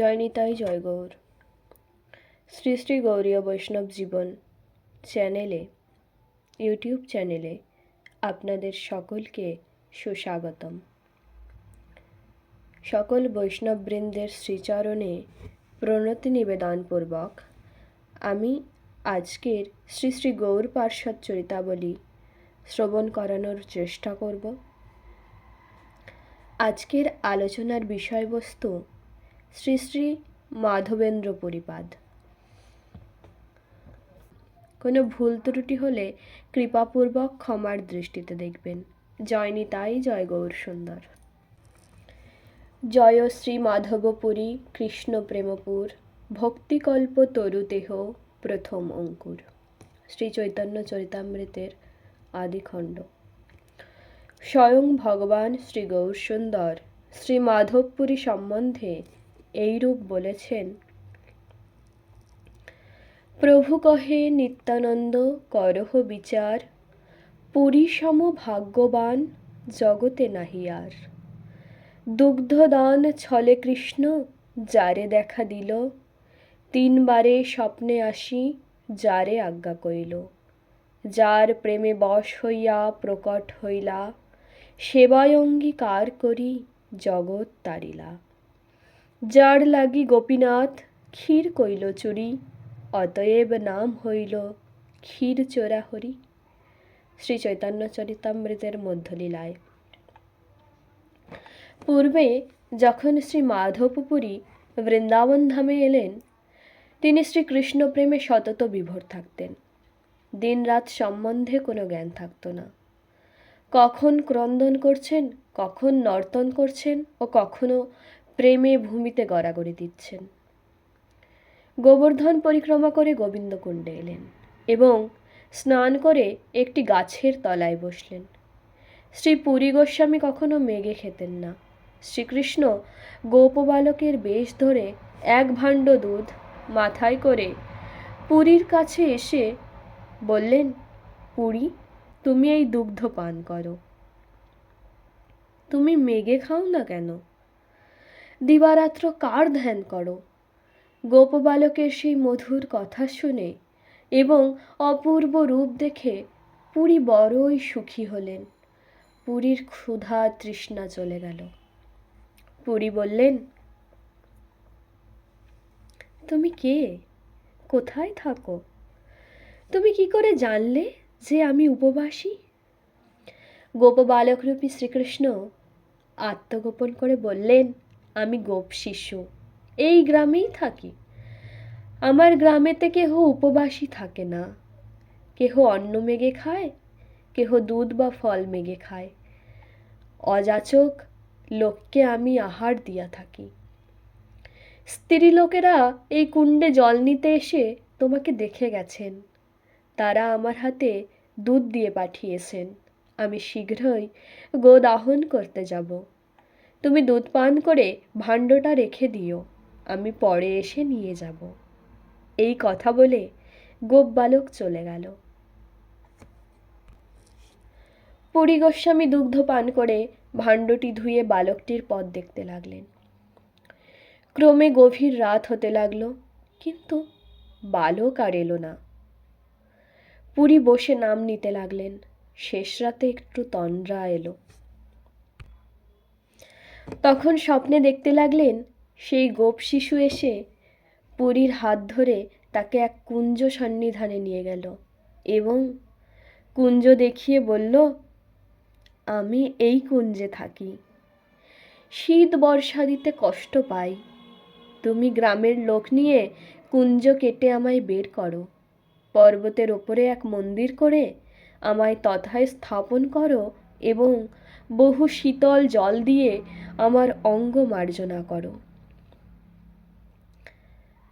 জয় নিতাই জয় গৌর শ্রী শ্রী গৌরীয় বৈষ্ণব জীবন চ্যানেলে, ইউটিউব চ্যানেলে আপনাদের সকলকে সুস্বাগতম। সকল বৈষ্ণববৃন্দের শ্রীচরণে প্রণতি নিবেদনপূর্বক আমি আজকের শ্রী শ্রী গৌর পার্শ্বদ চরিতাবলী শ্রবণ করানোর চেষ্টা করব। আজকের আলোচনার বিষয়বস্তু শ্রী শ্রী মাধবেন্দ্র পরিপাদ। কোনো ভুল ত্রুটি হলে কৃপাপূর্বক ক্ষমার দৃষ্টিতে দেখবেন। জয় নিতাই জয় গৌর সুন্দর। জয় শ্রী মাধবপুরী কৃষ্ণ প্রেমপুর, ভক্তিকল্প তরুদেহ প্রথম অঙ্কুর। শ্রী চৈতন্য চরিতামৃতের আদিখণ্ড। স্বয়ং ভগবান শ্রী গৌর সুন্দর, শ্রী মাধবপুরী সম্বন্ধে এইরূপ বলেছেন। প্রভু কহে, নিত্যানন্দ, করহ বিচার পুরীসম ভাগ্যবান, জগতে নাহি আর। দুগ্ধদান ছলে কৃষ্ণ, যারে দেখা দিল, তিনবারে স্বপ্নে আসি, যারে আজ্ঞা কইল যার প্রেমে বশ হইয়া প্রকট হইলা, সেবায় অঙ্গীকার করি, জগৎ তারিলা। যার লাগি গোপীনাথ ক্ষীর কইল চুরি অতএব নাম হইল ক্ষীর চোরা হরি শ্রী চৈতন্য চরিতামৃতের মধ্যলীলায়। পূর্বে যখন শ্রী মাধবপুরী বৃন্দাবন ধামে এলেন, তিনি শ্রীকৃষ্ণ প্রেমে সতত বিভোর থাকতেন। দিনরাত সম্বন্ধে কোনো জ্ঞান থাকতো না। কখন ক্রন্দন করছেন, কখন নর্তন করছেন ও কখনো প্রেমে ভূমিতে গড়াগড়ি দিচ্ছেন। গোবর্ধন পরিক্রমা করে গোবিন্দকুণ্ডে এলেন এবং স্নান করে একটি গাছের তলায় বসলেন। শ্রী পুরী গোস্বামী কখনো মেঘে খেতেন না। শ্রীকৃষ্ণ গোপবালকের বেশ ধরে এক ভাণ্ড দুধ মাথায় করে পুরীর কাছে এসে বললেন, পুরী, তুমি এই দুগ্ধ পান করো। তুমি মেঘে খাও না কেন? দিবারাত্র কার ধ্যান করো? গোপবালকের সেই মধুর কথা শুনে এবং অপূর্ব রূপ দেখে পুরী বড়ই সুখী হলেন। পুরীর ক্ষুধা তৃষ্ণা চলে গেল। পুরী বললেন, তুমি কে? কোথায় থাকো? তুমি কি করে জানলে যে আমি উপবাসী? গোপবালকরূপী শ্রীকৃষ্ণ আত্মগোপন করে বললেন আমি গোপ শিশু। এই গ্রামেই থাকি। আমার গ্রামেতে কেহ উপবাসী থাকে না। কেহ অন্ন মেঘে খায়, কেহ দুধ বা ফল মেঘে খায়। অযাচক লোককে আমি আহার দিয়া থাকি। স্ত্রী লোকেরা এই কুণ্ডে জল নিতে এসে তোমাকে দেখে গেছেন। তারা আমার হাতে দুধ দিয়ে পাঠিয়েছেন। আমি শীঘ্রই গোদাহন করতে যাব। তুমি দুধ পান করে ভাণ্ডটা রেখে দিও, আমি পরে এসে নিয়ে যাব। এই কথা বলে গোপ বালক চলে গেল। পুরী গোস্বামী দুগ্ধ পান করে ভাণ্ডটি ধুয়ে বালকটির পথ দেখতে লাগলেন। ক্রমে গভীর রাত হতে লাগল, কিন্তু বালক আর এলো না। পুরী বসে নাম নিতে লাগলেন, শেষ রাতে একটু তন্দ্রা এলো। তখন স্বপ্নে দেখতে লাগলেন সেই গোপ শিশু এসে পুরীর হাত ধরে তাকে এক কুঞ্জ সন্নিধানে নিয়ে গেল এবং কুঞ্জ দেখিয়ে বলল, আমি এই কুঞ্জে থাকি। শীত বর্ষা দিতে কষ্ট পাই। তুমি গ্রামের লোক নিয়ে কুঞ্জ কেটে আমায় বের করো। পর্বতের ওপরে এক মন্দির করে আমায় তথায় স্থাপন করো এবং বহু শীতল জল দিয়ে আমার অঙ্গ মার্জনা করো।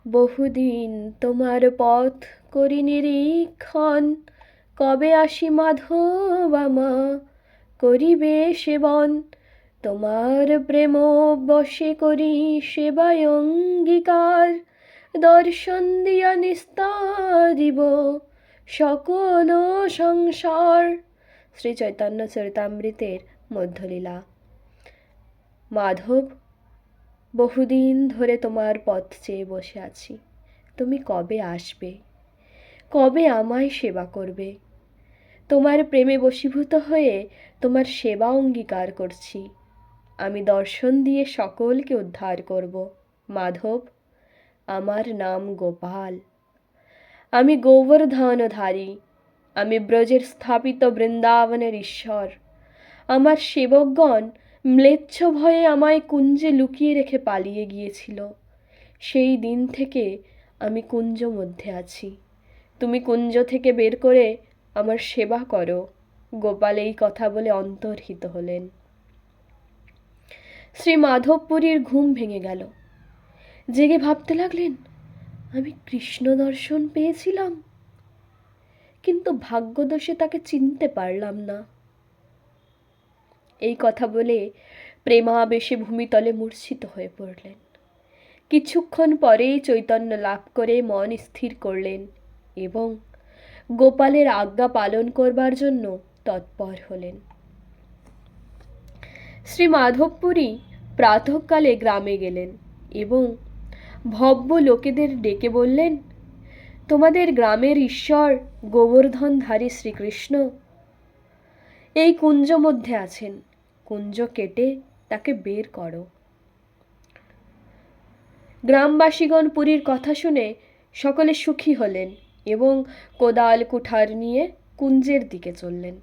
বহুদিন তোমার পথ করি নিরীক্ষণ, কবে আসি মাধব আমা? করিবে সেবন, তোমার প্রেম বশে করি সেবায় অঙ্গীকার। দর্শন দিয়া নিস্তারিব সকল সংসার। শ্রী চৈতন্য চরিতামৃতের মধ্যলীলা। মাধব, বহুদিন ধরে তোমার পথ চেয়ে বসে আছি। তুমি কবে আসবে? কবে আমায় সেবা করবে? তোমার প্রেমে বশীভূত হয়ে তোমার সেবা অঙ্গীকার করছি। আমি দর্শন দিয়ে সকলকে উদ্ধার করব। মাধব, আমার নাম গোপাল। আমি গোবর্ধনধারী। আমি ব্রজের স্থাপিত বৃন্দাবনের ঈশ্বর। আমার সেবকগণ ম্লেচ্ছ ভয়ে আমায় কুঞ্জে লুকিয়ে রেখে পালিয়ে গিয়েছিল। সেই দিন থেকে আমি কুঞ্জ মধ্যে আছি। তুমি কুঞ্জ থেকে বের করে আমার সেবা করো। গোপাল এই কথা বলে অন্তর্হিত হলেন। শ্রী মাধবপুরীর ঘুম ভেঙে গেল। জেগে ভাবতে লাগলেন, আমি কৃষ্ণ দর্শন পেয়েছিলাম। কিন্তু ভাগ্যদোষে তাকে চিনতে পারলাম না। এই কথা বলে প্রেমাবেশে ভূমিতলে মূর্ছিত হয়ে পড়লেন। কিছুক্ষণ পরেই চৈতন্য লাভ করে মন স্থির করলেন এবং গোপালের আজ্ঞা পালন করবার জন্য তৎপর হলেন। শ্রী মাধবপুরী প্রাতঃকালে গ্রামে গেলেন এবং ভব্য লোকেদের ডেকে বললেন, তোমাদের গ্রামের ঈশ্বর গোবর্ধনধারী শ্রীকৃষ্ণ এই কুঞ্জ মধ্যে আছেন। কুঞ্জ কেটে তাকে বের করো। গ্রামবাসীগণ পুরীর কথা শুনে সকলে সুখী হলেন এবং কোদাল কুঠার নিয়ে কুঞ্জের দিকে চললেন।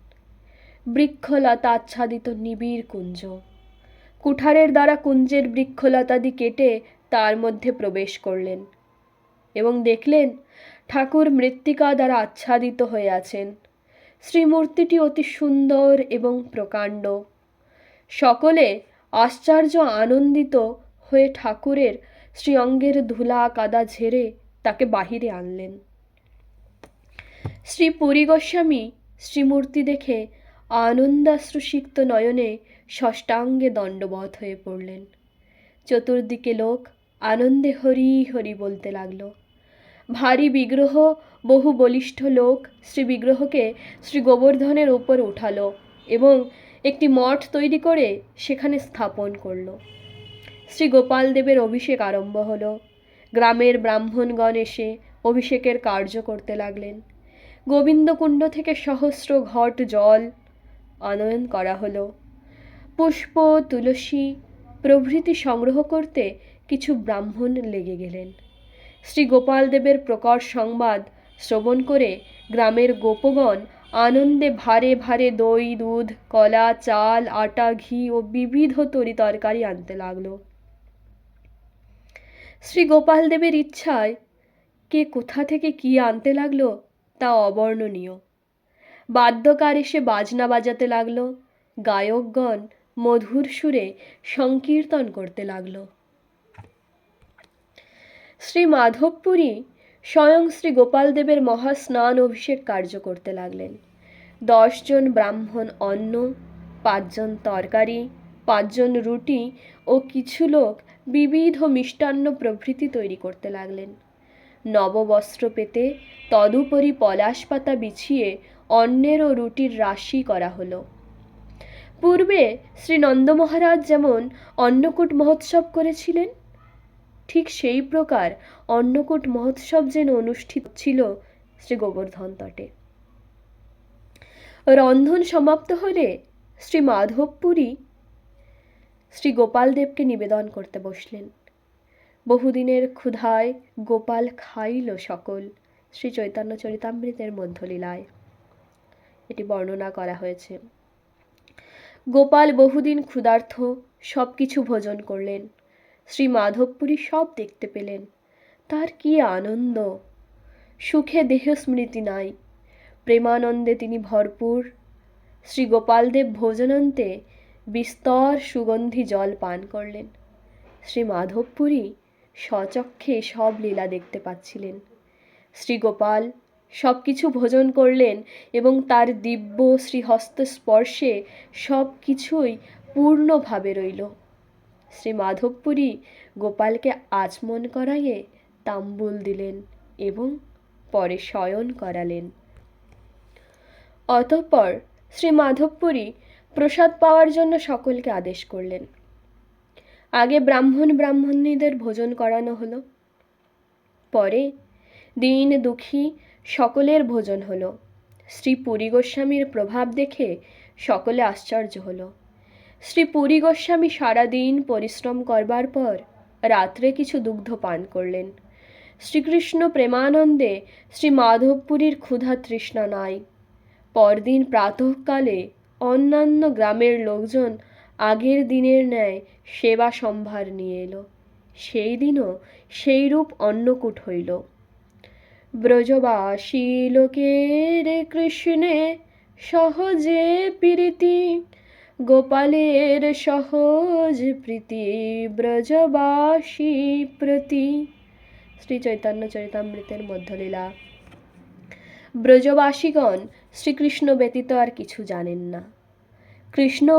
বৃক্ষলতা আচ্ছাদিত নিবিড় কুঞ্জ। কুঠারের দ্বারা কুঞ্জের বৃক্ষলতাদি কেটে তার মধ্যে প্রবেশ করলেন এবং দেখলেন ঠাকুর মৃত্তিকা দ্বারা আচ্ছাদিত হয়ে আছেন। শ্রীমূর্তিটি অতি সুন্দর এবং প্রকাণ্ড। সকলে আশ্চর্য আনন্দিত হয়ে ঠাকুরের শ্রীঅঙ্গের ধুলা কাদা ঝেড়ে তাকে বাহিরে আনলেন। শ্রী পুরী গোস্বামী শ্রীমূর্তি দেখে আনন্দাশ্রুসিক্ত নয়নে ষষ্ঠাঙ্গে দণ্ডবধ হয়ে পড়লেন। চতুর্দিকে লোক আনন্দে হরি হরি বলতে লাগল। ভারী বিগ্রহ, বহু বলিষ্ঠ লোক শ্রী বিগ্রহকে শ্রী গোবর্ধনের উপর উঠালো এবং একটি মঠ তৈরি করে সেখানে স্থাপন করল। শ্রী গোপাল দেবের অভিষেক আরম্ভ হল। গ্রামের ব্রাহ্মণগণ এসে অভিষেকের কার্য করতে লাগলেন। গোবিন্দকুণ্ড থেকে সহস্র ঘট জল আনয়ন করা হলো। পুষ্প, তুলসী প্রভৃতি সংগ্রহ করতে কিছু ব্রাহ্মণ লেগে গেলেন। শ্রী গোপাল দেবের প্রকট সংবাদ শ্রবণ করে গ্রামের গোপগণ আনন্দে ভারে ভারে দই, দুধ, কলা, চাল, আটা, ঘি ও বিবিধ তরি তরকারি আনতে লাগল। শ্রী গোপাল দেবের ইচ্ছায় কে কোথা থেকে কি আনতে লাগল তা অবর্ণনীয়। বাদ্যকার এসে বাজনা বাজাতে লাগল, গায়কগণ মধুর সুরে সংকীর্তন করতে লাগল। শ্রী মাধবপুরী স্বয়ং শ্রী গোপাল দেবের মহাস্নান অভিষেক কার্য করতে লাগলেন। দশজন ব্রাহ্মণ অন্ন, পাঁচজন তরকারি, পাঁচজন রুটি ও কিছু লোক বিবিধ মিষ্টান্ন প্রভৃতি তৈরি করতে লাগলেন। নববস্ত্র পেতে তদুপরি পলাশ পাতা বিছিয়ে অন্নের ও রুটির রাশি করা হলো। পূর্বে শ্রী নন্দ মহারাজ যেমন অন্নকূট মহোৎসব করেছিলেন, ঠিক সেই প্রকার অন্নকূট মহোৎসব যেন অনুষ্ঠিত ছিল শ্রী গোবর্ধন তটে। রন্ধন সমাপ্ত হলে শ্রী মাধবপুরী শ্রী গোপালদেবকে নিবেদন করতে বসলেন। বহুদিনের ক্ষুধায় গোপাল খাইল সকল শ্রী চৈতন্য চরিতামৃতের মধ্যলীলায়। এটি বর্ণনা করা হয়েছে। গোপাল বহুদিন ক্ষুধার্থ সব কিছু ভোজন করলেন। শ্রী মাধবপুরী সব দেখতে পেলেন। তার কি আনন্দ? সুখে দেহ স্মৃতি নাই। প্রেমানন্দে তিনি ভরপুর। শ্রী গোপালদেব ভোজনান্তে বিস্তর সুগন্ধি জল পান করলেন। শ্রী মাধবপুরী স্বচক্ষে সব লীলা দেখতে পাচ্ছিলেন। শ্রী গোপাল সব কিছু ভোজন করলেন এবং তার দিব্য শ্রীহস্ত স্পর্শে সব কিছুই পূর্ণভাবে রইল। শ্রী মাধবপুরী গোপালকে আচমন করাইয়ে তাম্বুল দিলেন এবং পরে শয়ন করালেন। অতঃপর শ্রী মাধবপুরী প্রসাদ পাওয়ার জন্য সকলকে আদেশ করলেন। আগে ব্রাহ্মণ ব্রাহ্মণীদের ভোজন করানো হলো। পরে দিন দুঃখী সকলের ভোজন হলো। শ্রী পুরী গোস্বামীর প্রভাব দেখে সকলে আশ্চর্য হলো। শ্রী পুরী গোস্বামী সারাদিন পরিশ্রম করবার পর রাত্রে কিছু দুগ্ধ পান করলেন। শ্রীকৃষ্ণ প্রেমানন্দে শ্রী মাধবপুরীর ক্ষুধা তৃষ্ণা নাই। পরদিন প্রাতঃকালে অন্যান্য গ্রামের লোকজন আগের দিনের ন্যায় সেবা সম্ভার নিয়ে এলো। সেই দিনও সেইরূপ অন্নকূট হইল। ব্রজবাসী লোকের কৃষ্ণে সহজে প্রীতি, গোপালের সহজ প্রীতি, ব্রজবাসী প্রতি। শ্রী চৈতন্য চরিতামৃতের মধ্যলীলা। ব্রজবাসীগণ শ্রীকৃষ্ণ ব্যতীত আর কিছু জানেন না। কৃষ্ণ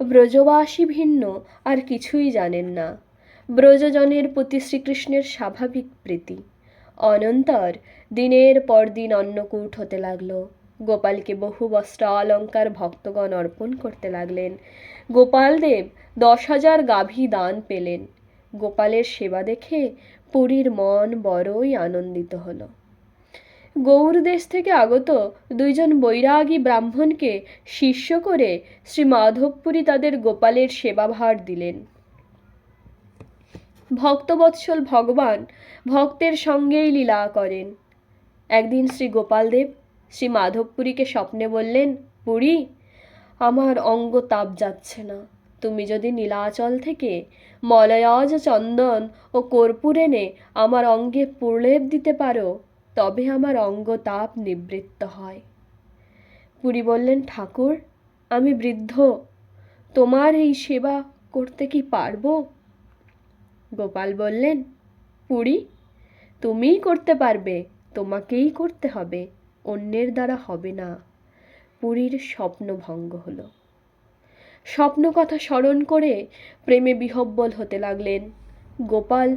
ব্রজবাসী ভিন্ন, আর কিছুই জানেন না। ব্রজজনের প্রতি শ্রীকৃষ্ণের স্বাভাবিক প্রীতি। অনন্তর দিনের পর দিন অন্নকূট হতে লাগল। গোপালকে বহু বস্ত্র অলঙ্কার ভক্তগণ অর্পণ করতে লাগলেন। গোপালদেব দশ হাজার গাভী দান পেলেন। গোপালের সেবা দেখে পুরীর মন বড়ই আনন্দিত হলো। গৌর দেশ থেকে আগত দুইজন বৈরাগী ব্রাহ্মণকে শিষ্য করে শ্রী মাধবপুরী তাদের গোপালের সেবাভার দিলেন। ভক্তবৎসল ভগবান ভক্তের সঙ্গেই লীলা করেন। একদিন শ্রী গোপালদেব শ্রী মাধবপুরীকে স্বপ্নে বললেন পুরী আমার অঙ্গ তাপ যাচ্ছে না। তুমি যদি নীলাচল থেকে মলয়াজ চন্দন ও কর্পূর এনে আমার অঙ্গে প্রলেপ দিতে পারো তবে আমার অঙ্গ তাপ নিবৃত্ত হয়। পুরী বললেন, ঠাকুর, আমি বৃদ্ধ। তোমার এই সেবা করতে কি পারব? গোপাল বললেন, পুরী, তুমিই করতে পারবে, তোমাকেই করতে হবে, অন্যের দ্বারা হবে না। পুরীর স্বপ্ন ভঙ্গ হলো। স্বপ্ন কথা স্মরণ করে প্রেমে বিহব্বল হতে লাগলেন। গোপাল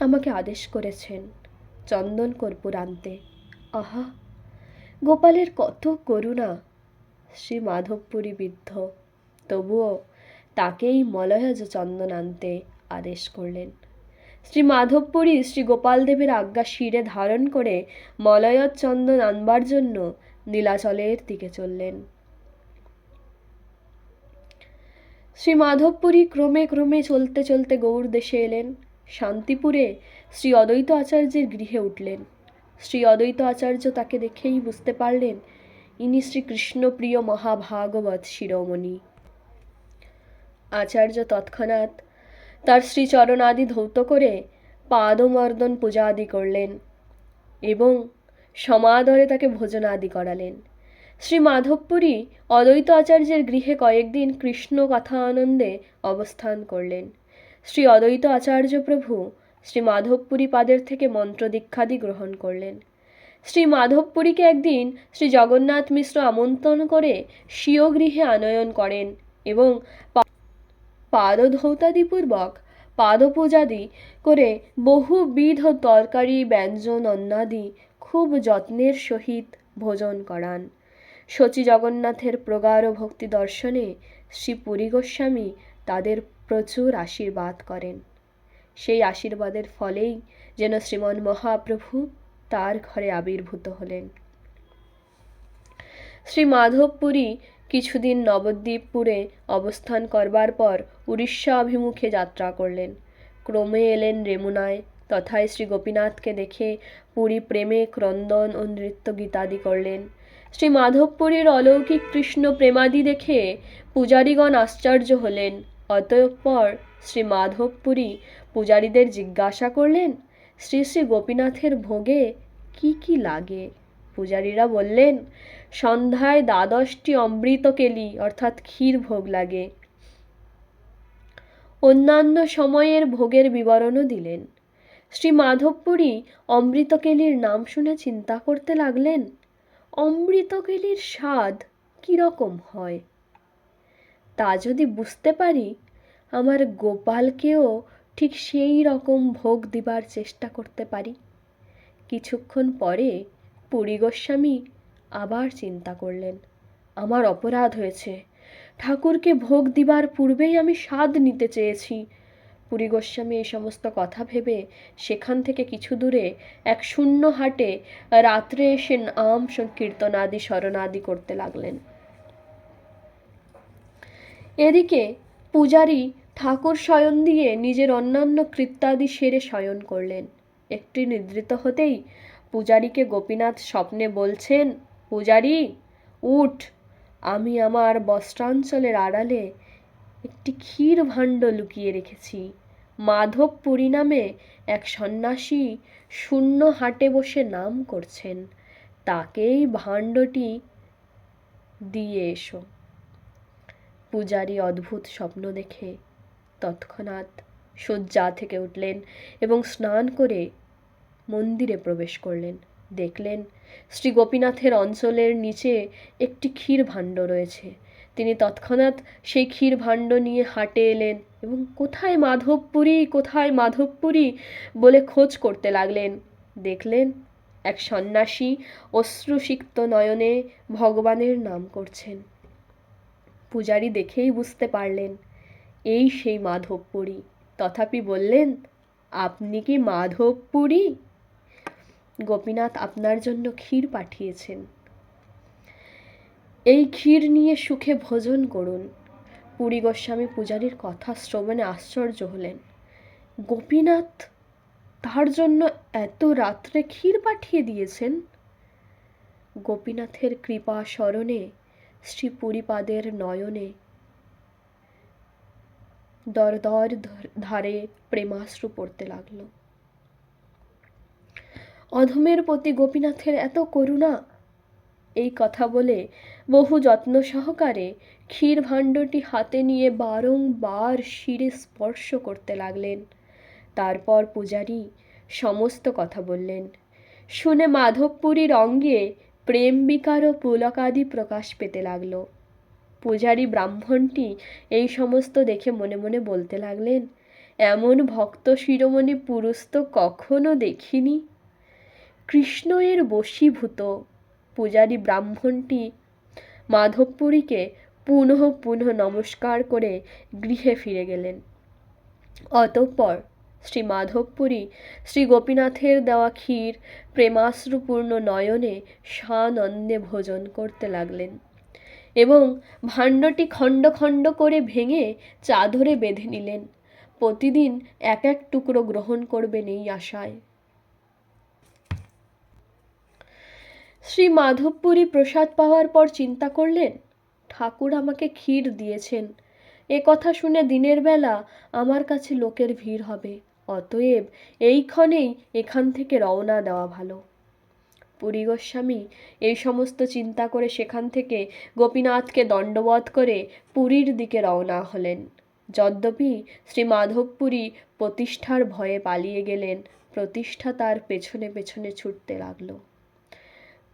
আমাকে আদেশ করেছেন চন্দন কর্পূর আনতে। আহা, গোপালের কত করুণা। শ্রী মাধবপুরী বৃদ্ধ, তবুও তাকেই মলয়জ চন্দন আনতে আদেশ করলেন। শ্রী মাধবপুরী শ্রী গোপালদেবের আজ্ঞা শিরে ধারণ করে মলয়জ চন্দন আনবার জন্য নীলাচলের দিকে চললেন। শ্রী মাধবপুরী ক্রমে ক্রমে চলতে চলতে গৌর দেশে এলেন। শান্তিপুরে শ্রী অদ্বৈত আচার্যের গৃহে উঠলেন। শ্রী অদ্বৈত আচার্য তাকে দেখেই বুঝতে পারলেন, ইনি শ্রীকৃষ্ণপ্রিয় মহাভাগবত শিরোমণি। আচার্য তৎক্ষণাৎ তার শ্রীচরণ আদি ধৌত করে পাদমর্দন পূজা আদি করলেন এবং সমাদরে তাকে ভোজনাদি করালেন। শ্রী মাধবপুরী অদ্বৈত আচার্যের গৃহে কয়েকদিন কৃষ্ণ কথা আনন্দে অবস্থান করলেন। শ্রী অদ্বৈত আচার্য প্রভু শ্রী মাধবপুরী পাদের থেকে মন্ত্র দীক্ষাদি গ্রহণ করলেন। শ্রী মাধবপুরীকে একদিন শ্রী জগন্নাথ মিশ্র আমন্ত্রণ করে স্বীয় গৃহে আনয়ন করেন এবং পাদধৌতাদিপূর্বক পাদপূজাদি করে বহুবিধ তরকারি ব্যঞ্জন অন্নাদি খুব যত্নের সহিত ভোজন করান। শচী জগন্নাথের প্রগাঢ় ভক্তি দর্শনে শ্রী পুরী গোস্বামী তাদের প্রচুর আশীর্বাদ করেন। সেই আশীর্বাদের ফলেই যেন শ্রীমন মহাপ্রভু তার ঘরে আবির্ভূত হলেন। শ্রী মাধবপুরী কিছুদিন নবদ্বীপপুরে অবস্থান করবার পর উড়িষ্যা অভিমুখে যাত্রা করলেন। ক্রমে এলেন রেমুনায়, তথায় শ্রী গোপীনাথকে দেখে পুরী প্রেমে ক্রন্দন ও নৃত্য গীতাদি করলেন। শ্রী মাধবপুরীর অলৌকিক কৃষ্ণ প্রেমাদি দেখে পূজারীগণ আশ্চর্য হলেন। অতঃপর শ্রী মাধবপুরী পূজারীদের জিজ্ঞাসা করলেন, শ্রী শ্রী গোপীনাথের ভোগে কি কি লাগে? পূজারীরা বললেন, সন্ধ্যায় দ্বাদশটি অমৃত কেলি অর্থাৎ ক্ষীর ভোগ লাগে। অন্যান্য সময়ের ভোগের বিবরণও দিলেন। শ্রী মাধবপুরী অমৃতকেলির নাম শুনে চিন্তা করতে লাগলেন, অমৃতকেলির স্বাদ কীরকম হয়? তা যদি বুঝতে পারি, আমার গোপালকেও ঠিক সেই রকম ভোগ দিবার চেষ্টা করতে পারি। কিছুক্ষণ পরে পুরী গোস্বামী আবার চিন্তা করলেন, আমার অপরাধ হয়েছে। ঠাকুরকে ভোগ দিবার পূর্বেই আমি স্বাদ নিতে চেয়েছি। পুরী গোস্বামী এই সমস্ত কথা ভেবে সেখান থেকে কিছু দূরে এক শূন্য হাটে রাত্রে এসে নাম সংকীর্তনাদি স্মরণাদি করতে লাগলেন। এদিকে পূজারী ঠাকুর শয়ন দিয়ে নিজের অন্যান্য কৃত্যাদি সেরে শয়ন করলেন। একটি নিদ্রিত হতেই পূজারীকে গোপীনাথ স্বপ্নে বলছেন, পূজারী, উঠ। আমি আমার বস্ত্রাঞ্চলের আড়ালে একটি ক্ষীর ভাণ্ড লুকিয়ে রেখেছি। মাধবপুরী নামে এক সন্ন্যাসী শূন্য হাটে বসে নাম করছেন। তাকেই ভাণ্ডটি দিয়ে এসো। পূজারী অদ্ভুত স্বপ্ন দেখে তৎক্ষণাৎ শয্যা থেকে উঠলেন এবং স্নান করে মন্দিরে প্রবেশ করলেন। দেখলেন শ্রী গোপীনাথের অঞ্চলের নিচে একটি ক্ষীর ভাণ্ড রয়েছে। তিনি তৎক্ষণাৎ সেই ক্ষীর ভাণ্ড নিয়ে হাটে এলেন এবং কোথায় মাধবপুরী কোথায় মাধবপুরী? বলে খোঁজ করতে লাগলেন। দেখলেন এক সন্ন্যাসী অশ্রুসিক্ত নয়নে ভগবানের নাম করছেন। পূজারী দেখেই বুঝতে পারলেন এই সেই মাধবপুরী। তথাপি বললেন, আপনি কি মাধবপুরী? গোপীনাথ আপনার জন্য ক্ষীর পাঠিয়েছেন। এই ক্ষীর নিয়ে সুখে ভোজন করুন। পুরী গোস্বামী পূজারীর কথা শ্রবণে আশ্চর্য হলেন। গোপীনাথ তার জন্য এত রাত্রে ক্ষীর পাঠিয়ে দিয়েছেন? গোপীনাথের কৃপা স্মরণে শ্রী পুরীপাদের নয়নে দর দর ধারে প্রেমাশ্রু পড়তে লাগল। অধমের প্রতি গোপীনাথের এত করুণা, এই কথা বলে বহু যত্ন সহকারে ক্ষীর ভাণ্ডটি হাতে নিয়ে বারংবার শিরে স্পর্শ করতে লাগলেন। তারপর পূজারী সমস্ত কথা বললেন। শুনে মাধবপুরীর অঙ্গে প্রেম বিকার ও পুলকাদি প্রকাশ পেতে লাগল। পূজারী ব্রাহ্মণটি এই সমস্ত দেখে মনে মনে বলতে লাগলেন, এমন ভক্ত শিরোমণি পুরুষ তো কখনো দেখিনি। কৃষ্ণ এর বশীভূত। পূজারী ব্রাহ্মণটি মাধবপুরীকে পুনঃ পুনঃ নমস্কার করে গৃহে ফিরে গেলেন। অতঃপর শ্রী মাধবপুরী শ্রী গোপীনাথের দেওয়া ক্ষীর প্রেমাশ্রুপূর্ণ নয়নে সানন্দে ভোজন করতে লাগলেন। এবং ভাণ্ডটি খণ্ড খণ্ড করে ভেঙে চাদরে বেঁধে নিলেন। প্রতিদিন এক এক টুকরো গ্রহণ করবেন এই আশায়। শ্রী মাধবপুরী প্রসাদ পাওয়ার পর চিন্তা করলেন, ঠাকুর আমাকে ক্ষীর দিয়েছেন। এ কথা শুনে দিনের বেলা আমার কাছে লোকের ভিড় হবে। অতএব এইক্ষণেই এখান থেকে রওনা দেওয়া ভালো। পুরী গোস্বামী, এই সমস্ত চিন্তা করে সেখান থেকে গোপীনাথকে দণ্ডবধ করে পুরীর দিকে রওনা হলেন। যদ্যপি শ্রী মাধবপুরী প্রতিষ্ঠার ভয়ে পালিয়ে গেলেন, প্রতিষ্ঠা তার পেছনে পেছনে ছুটতে লাগল।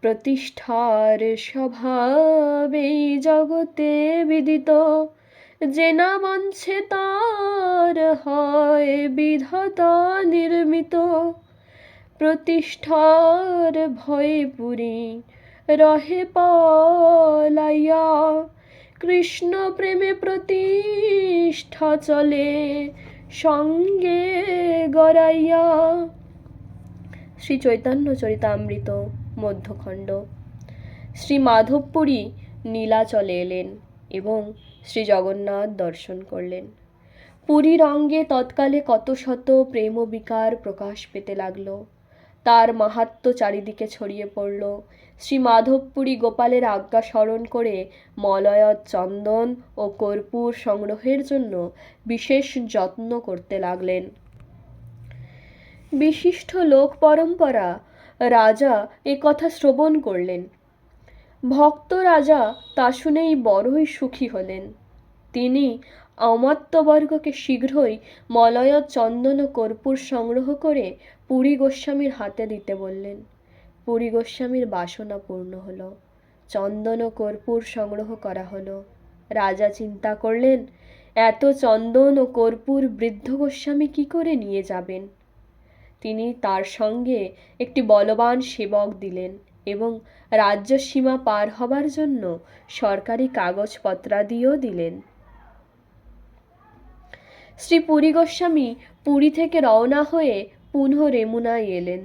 প্রতিষ্ঠার স্বভাবে জগতে বিদিত, যে না মানছে তার হয় বিধাতা নির্মিত। প্রতিষ্ঠার ভয়ে পুরী রহে পলাইয়া। কৃষ্ণ প্রেমে প্রতিষ্ঠা চলে, সঙ্গে গড়াইয়া। শ্রী চৈতন্য চরিতামৃত মধ্যখণ্ড। শ্রী মাধবপুরী নীলাচলে এলেন এবং শ্রী জগন্নাথ দর্শন করলেন। পুরীর অঙ্গে তৎকালে কত শত প্রেম বিকার প্রকাশ পেতে লাগল। তার মাহাত্ম চারিদিকে ছড়িয়ে পড়ল। শ্রী মাধবপুরী গোপালের আজ্ঞা স্মরণ করে মলয়ত চন্দন ও কর্পূর সংগ্রহের জন্য বিশেষ যত্ন করতে লাগলেন। বিশিষ্ট লোক পরম্পরা, রাজা এ কথা শ্রবণ করলেন। ভক্ত রাজা তা শুনেই বড়ই সুখী হলেন। তিনি অমাত্যবর্গকে শীঘ্রই মলয় চন্দন ও কর্পূর সংগ্রহ করে পুরী গোস্বামীর হাতে দিতে বললেন। পুরী গোস্বামীর বাসনা পূর্ণ হলো। চন্দন ও কর্পূর সংগ্রহ করা হলো। রাজা চিন্তা করলেন, এত চন্দন ও কর্পূর বৃদ্ধ গোস্বামী কি করে নিয়ে যাবেন? তিনি তার সঙ্গে একটি বলবান সেবক দিলেন এবং রাজ্য সীমা পার হবার জন্য সরকারি কাগজপত্রাদিও দিলেন। শ্রী পুরী গোস্বামী পুরী থেকে রওনা হয়ে পুনঃ রেমুনায় এলেন।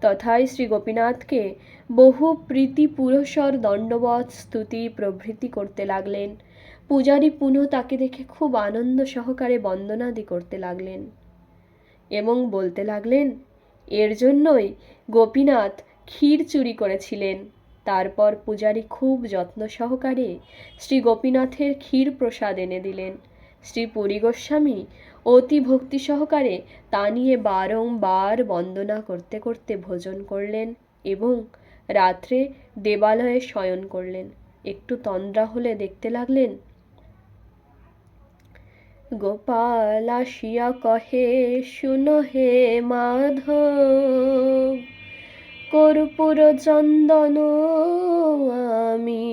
তথায় শ্রী গোপীনাথকে বহু প্রীতি পুরস্বর দণ্ডবত স্তুতি, প্রভৃতি করতে লাগলেন। পূজারী পুনঃ তাকে দেখে খুব আনন্দ সহকারে বন্দনাদি করতে লাগলেন এবং বলতে লাগলেন, এর জন্যই গোপীনাথ ক্ষীর চুরি করেছিলেন। তারপর পূজারী খুব যত্ন সহকারে শ্রী গোপীনাথের ক্ষীর প্রসাদ এনে দিলেন। শ্রী পুরী গোস্বামী অতি ভক্তি সহকারে তা নিয়ে বারংবার বন্দনা করতে করতে ভোজন করলেন এবং রাত্রে দেবালয়ে শয়ন করলেন। একটু তন্দ্রা হলে দেখতে লাগলেন, গোপাল আসিয়া কহে, শুনো হে মাধব, কর্পূর চন্দন আমি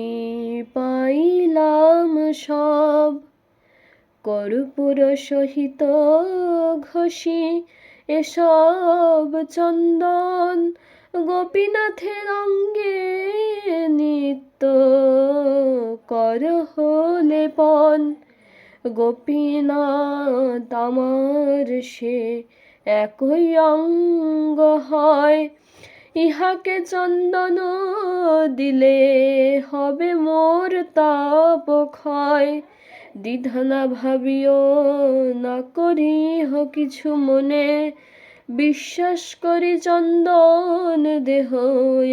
পাইলাম সব। কর্পূর সহিত ঘষি এসব চন্দন গোপীনাথের অঙ্গে নিত্য কর হলে পন গোপীনাথ আমার সে একই অঙ্গ হয়। ইহাকে চন্দন দিলে হবে মোর তাপ ক্ষয়। দ্বিধানা ভাবিও না করিহ কিছু মনে। বিশ্বাস করি চন্দন দেহ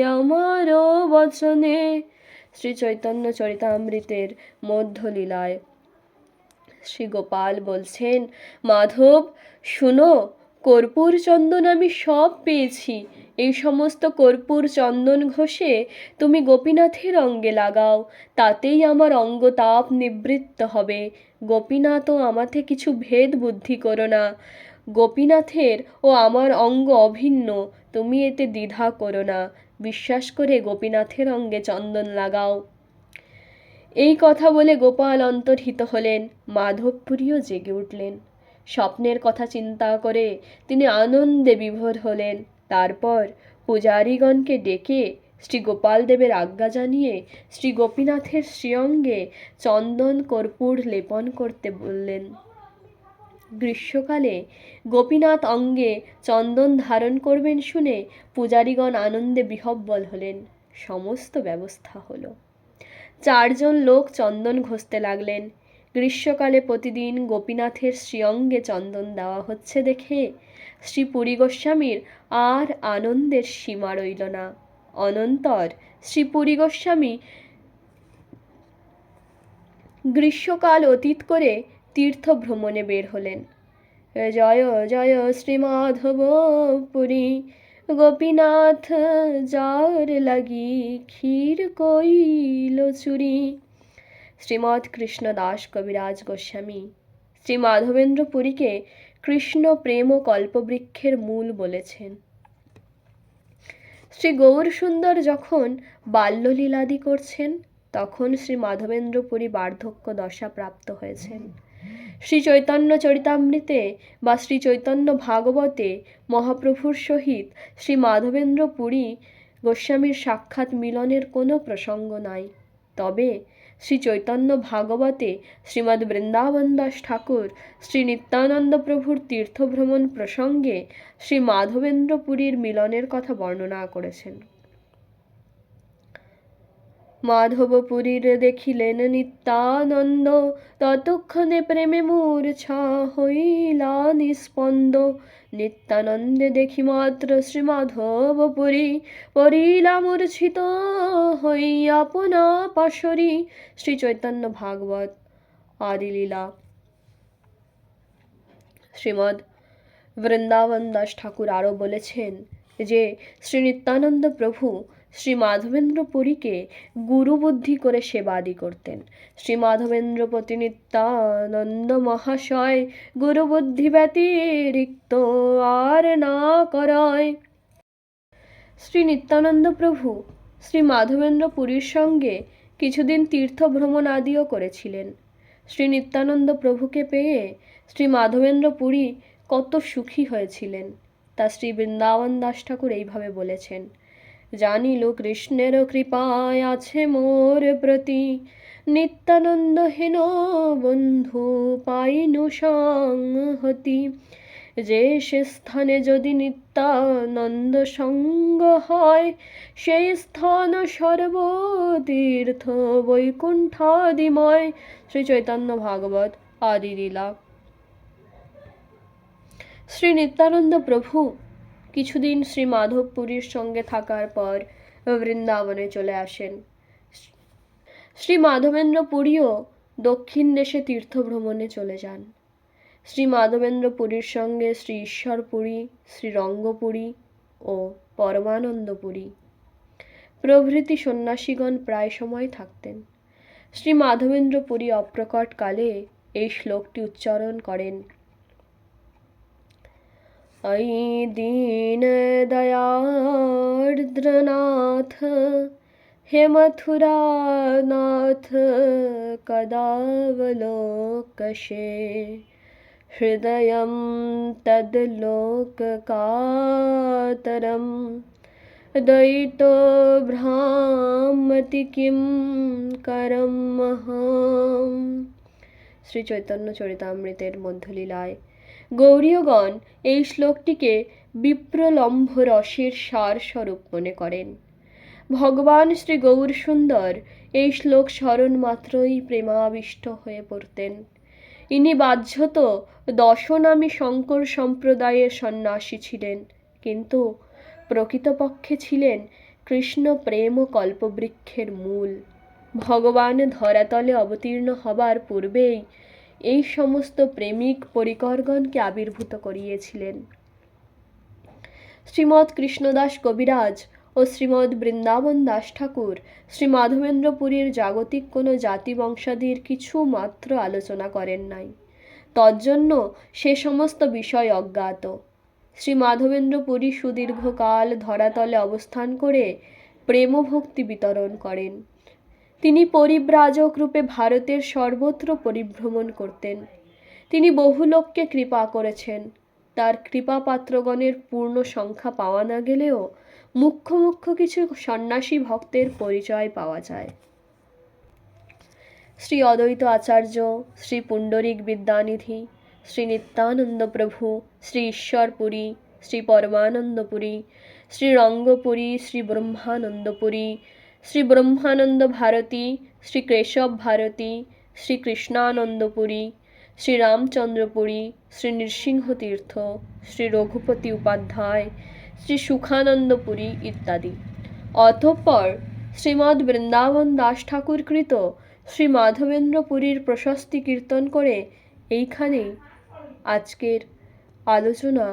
আমার বচনে। শ্রী চৈতন্য চরিতামৃতের মধ্যলীলায় শ্রী গোপাল বলছেন, মাধব, শুনো কর্পূর চন্দন আমি সব পেয়েছি। এই সমস্ত কর্পূর চন্দন ঘষে তুমি গোপীনাথের অঙ্গে লাগাও, তাতেই আমার অঙ্গ তাপ নিবৃত্ত হবে। গোপীনাথও আমাতে কিছু ভেদ বুদ্ধি করো না। গোপীনাথের ও আমার অঙ্গ অভিন্ন, তুমি এতে দ্বিধা করো না। বিশ্বাস করে গোপীনাথের অঙ্গে চন্দন লাগাও। এই কথা বলে গোপাল অন্তর্হিত হলেন, মাধবপুরীও জেগে উঠলেন। স্বপ্নের কথা চিন্তা করে তিনি আনন্দে বিভোর হলেন। তারপর পূজারীগণকে ডেকে শ্রী গোপাল দেবের আজ্ঞা জানিয়ে শ্রী গোপীনাথের শ্রীঅঙ্গে চন্দন, কর্পূর লেপন করতে বললেন। গ্রীষ্মকালে গোপীনাথ অঙ্গে চন্দন ধারণ করবেন শুনে পূজারীগণ আনন্দে বিহব্বল হলেন। সমস্ত ব্যবস্থা হলো। চারজন লোক চন্দন ঘষতে লাগলেন। গ্রীষ্মকালে প্রতিদিন গোপীনাথের শ্রীঅঙ্গে চন্দন দেওয়া হচ্ছে দেখে শ্রী পুরী গোস্বামীর আর আনন্দের সীমা রইল না। অনন্তর শ্রী পুরী গোস্বামী গ্রীষ্মকাল অতীত করে তীর্থ ভ্রমণে বের হলেন। জয় জয় শ্রীমাধব পুরী, গোপীনাথ যার লাগি ক্ষীর কইল চুরি। শ্রীমৎ কৃষ্ণ দাস কবিরাজ গোস্বামী। শ্রী মাধবেন্দ্র পুরীকে কৃষ্ণ প্রেম ও কল্পবৃক্ষের মূল বলেছেন। শ্রী গৌর সুন্দর যখন বাল্যলীলাদি করছেন, তখন শ্রী মাধবেন্দ্র পুরী বার্ধক্য দশা প্রাপ্ত হয়েছেন। শ্রী চৈতন্য চরিতামৃতে বা শ্রী চৈতন্য ভাগবতে মহাপ্রভুর সহিত শ্রী মাধবেন্দ্র পুরী গোস্বামীর সাক্ষাৎ মিলনের কোনো প্রসঙ্গ নাই। তবে শ্রী চৈতন্য ভাগবতে শ্রীমদ্ বৃন্দাবন দাস ঠাকুর, শ্রী নিত্যানন্দ প্রভুর তীর্থভ্রমণ প্রসঙ্গে শ্রী মাধবেন্দ্র পুরীর মিলনের কথা বর্ণনা করেছেন। মাধবপুরীর দেখিলেন নিত্যানন্দ। ততক্ষণে প্রেমে মূর্ছা হইলা নিস্পন্দ নিত্যানন্দে দেখি মাত্র শ্রী মাধবপুরী পরিলা মূর্ছিত হইয়া আপনা পাশরি। শ্রী চৈতন্য ভাগবত আদিলীলা। শ্রীমদ বৃন্দাবন দাস ঠাকুর আরও বলেছেন যে শ্রী নিত্যানন্দ প্রভু শ্রী মাধবেন্দ্র পুরীকে গুরুবুদ্ধি করে সেবাদি করতেন। শ্রী মাধবেন্দ্র প্রতিনিত্যানন্দ মহাশয় গুরুবুদ্ধি ব্যতিরিক্ত আর না করয়। শ্রী নিত্যানন্দ প্রভু শ্রী মাধবেন্দ্র পুরীর সঙ্গে কিছুদিন তীর্থ ভ্রমণ আদিও করেছিলেন। শ্রী নিত্যানন্দ প্রভুকে পেয়ে শ্রী মাধবেন্দ্র পুরী কত সুখী হয়েছিলেন, তা শ্রী বৃন্দাবন দাস ঠাকুর এইভাবে বলেছেন। জানিল কৃষ্ণের কৃপায় আছে মোর প্রতি। নিত্যানন্দহীন বন্ধু, পাইনু সংহতি। যে সে স্থানে যদি নিত্যানন্দ সঙ্গ হয়, সেই স্থান সর্বতীর্থ বৈকুণ্ঠাদিময়। শ্রী চৈতন্য ভাগবত আদি লীলা। শ্রী নিত্যানন্দ প্রভু কিছুদিন শ্রী মাধবপুরীর সঙ্গে থাকার পর বৃন্দাবনে চলে আসেন। শ্রী মাধবেন্দ্র পুরীও দক্ষিণ দেশে তীর্থ ভ্রমণে চলে যান। শ্রী মাধবেন্দ্র পুরীর সঙ্গে শ্রী ঈশ্বরপুরী, শ্রী রঙ্গপুরী ও পরমানন্দপুরী প্রভৃতি সন্ন্যাসীগণ প্রায় সময় থাকতেন। শ্রী মাধবেন্দ্র পুরী অপ্রকট কালে এই শ্লোকটি উচ্চারণ করেন ऐ दीनदयार्द्रनाथ हे मथुरानाथ कदावलोकशे हृदयं तद्लोककातरं दयितो भ्रामति किं করমহম শ্রী চৈতন্য চরিতামৃতের মধ্যলীলায় গৌরীয়গণ এই শ্লোকটিকে বিপ্রলম্ভ রসের সার স্বরূপ মনে করেন। ভগবান শ্রী গৌর সুন্দর এই শ্লোক স্মরণ মাত্রই প্রেমাবিষ্ট হয়ে পড়তেন। ইনি বাহ্যত দশনামী শঙ্কর সম্প্রদায়ের সন্ন্যাসী ছিলেন, কিন্তু প্রকৃতপক্ষে ছিলেন কৃষ্ণ প্রেম কল্পবৃক্ষের মূল। ভগবান ধরাতলে অবতীর্ণ হবার পূর্বেই এই সমস্ত প্রেমিক পরিকরগণকে আবির্ভূত করিয়েছিলেন। শ্রীমৎ কৃষ্ণদাস কবিরাজ ও শ্রীমৎ বৃন্দাবন দাস ঠাকুর শ্রী মাধবেন্দ্র পুরীর জাগতিক কোনো জাতি বংশাদির কিছু মাত্র আলোচনা করেন নাই। তজ্জন্য সে সমস্ত বিষয় অজ্ঞাত। শ্রী মাধবেন্দ্র পুরী সুদীর্ঘকাল ধরাতলে অবস্থান করে প্রেমভক্তি বিতরণ করেন। তিনি পরিব্রাজক রূপে ভারতের সর্বত্র পরিভ্রমণ করতেন। তিনি বহু লোককে কৃপা করেছেন। তার কৃপা পাত্রগণের পূর্ণ সংখ্যা পাওয়া না গেলেও মুখ্য মুখ্য কিছু সন্ন্যাসী ভক্তের পরিচয় পাওয়া যায়। শ্রী অদ্বৈত আচার্য, শ্রী পুণ্ডরিক বিদ্যানিধি, শ্রী নিত্যানন্দ প্রভু, শ্রী ঈশ্বরপুরী, শ্রী পরমানন্দপুরী, শ্রী রঙ্গপুরী, শ্রী ব্রহ্মানন্দপুরী শ্রী ব্রহ্মানন্দ ভারতী, শ্রী কেশব ভারতী, শ্রী কৃষ্ণানন্দপুরী, শ্রী রামচন্দ্রপুরী, শ্রী নৃসিংহতীর্থ, শ্রী রঘুপতি উপাধ্যায়, শ্রী সুখানন্দপুরী ইত্যাদি। অতঃপর শ্রীমদ্ বৃন্দাবন দাস ঠাকুর কৃত শ্রী মাধবেন্দ্র পুরীর প্রশস্তি কীর্তন করে এইখানেই আজকের আলোচনা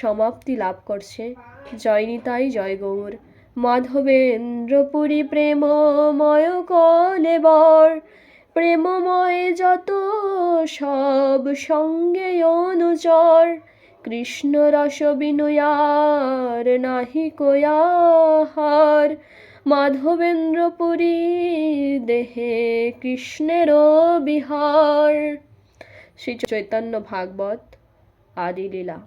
সমাপ্তি লাভ করছে। জয় নিতাই, জয় গৌর। মাধবেন্দ্র পুরী প্রেমময় কলেবর প্রেমময় যত সব সঙ্গে অনুচর। কৃষ্ণ রস বিনয়ার নাহি কয়াহার মাধবেন্দ্রপুরী দেহে কৃষ্ণের বিহার। শ্রী চৈতন্য ভাগবত আদি লীলা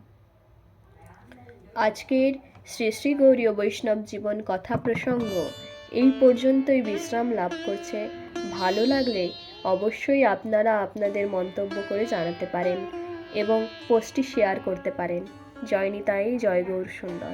আজকের শ্রী শ্রী গৌরীয় বৈষ্ণব জীবন কথা প্রসঙ্গ। এই পর্যন্তই বিশ্রাম লাভ করছে। ভালো লাগলে অবশ্যই আপনারা আপনাদের মন্তব্য করে জানাতে পারেন এবং পোস্টটি শেয়ার করতে পারেন। জয় নিতাই, জয় গৌর সুন্দর